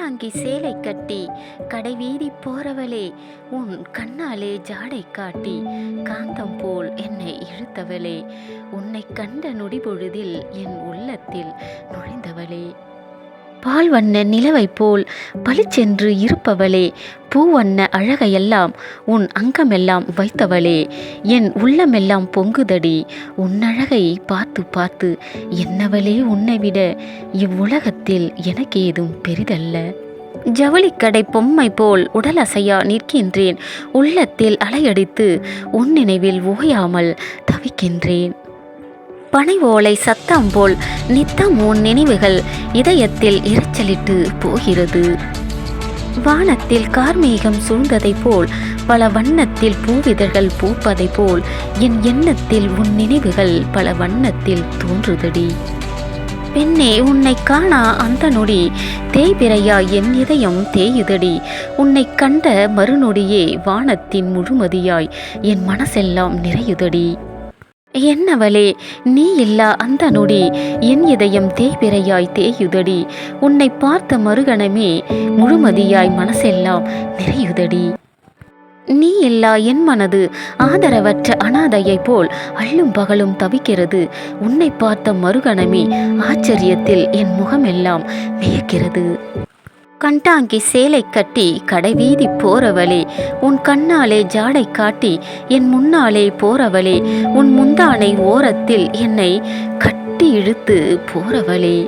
கண்டாங்கி சேலை கட்டி கடைவீதி போறவளே உன் கண்ணாலே ஜாடை காட்டி காந்தம் போல் என்னை இழுத்தவளே உன்னை கண்ட நொடிபொழுதில் என் உள்ளத்தில் நுழைந்தவளே. பால் வண்ண நிலவைப் போல் பளிச்சென்று இருப்பவளே பூவண்ண அழகையெல்லாம் உன் அங்கமெல்லாம் வைத்தவளே என் உள்ளமெல்லாம் பொங்குதடி உன்னழகை பார்த்து பார்த்து என்னவளே உன்னை விட இவ்வுலகத்தில் எனக்கேதும் பெரிதல்ல. ஜவுளிக்கடை பொம்மை போல் உடல் அசையா நிற்கின்றேன் உள்ளத்தில் அலையடித்து உன் நினைவில் ஓயாமல் தவிக்கின்றேன். பனை ஓலை சத்தம் போல் நித்தம் உன் நினைவுகள் இதயத்தில் இரைச்சலிட்டு போகிறது. வானத்தில் கார்மேகம் சூழ்ந்ததைப் போல் பல வண்ணத்தில் பூவிதழ்கள் பூப்பதைப் போல் என் எண்ணத்தில் உன் நினைவுகள் பல வண்ணத்தில் தோன்றுதடி. பெண்ணே உன்னை காணா அந்த நொடி தேய்பிரையா என் இதயம் தேயுதடி. உன்னை கண்ட மறுநொடியே வானத்தின் முழுமதியாய் என் மனசெல்லாம் நிறையுதடி. என்னவளே நீ இல்லா அந்த நொடி என் இதயம் தேய்பிரையாய் தேயுதடி. உன்னை பார்த்த மறுகணமே முழுமதியாய் மனசெல்லாம் நிறையுதடி. நீ இல்லா என் மனது ஆதரவற்ற அனாதையைப் போல் அள்ளும் பகலும் தவிக்கிறது. உன்னை பார்த்த மறுகணமே ஆச்சரியத்தில் என் முகமெல்லாம் வியக்கிறது. கண்டாங்கி சேலை கட்டி கடைவீதி போறவளே உன் கண்ணாலே ஜாடை காட்டி என் முன்னாலே போறவளே உன் முந்தானை ஓரத்தில் என்னை கட்டி இழுத்து போறவளே.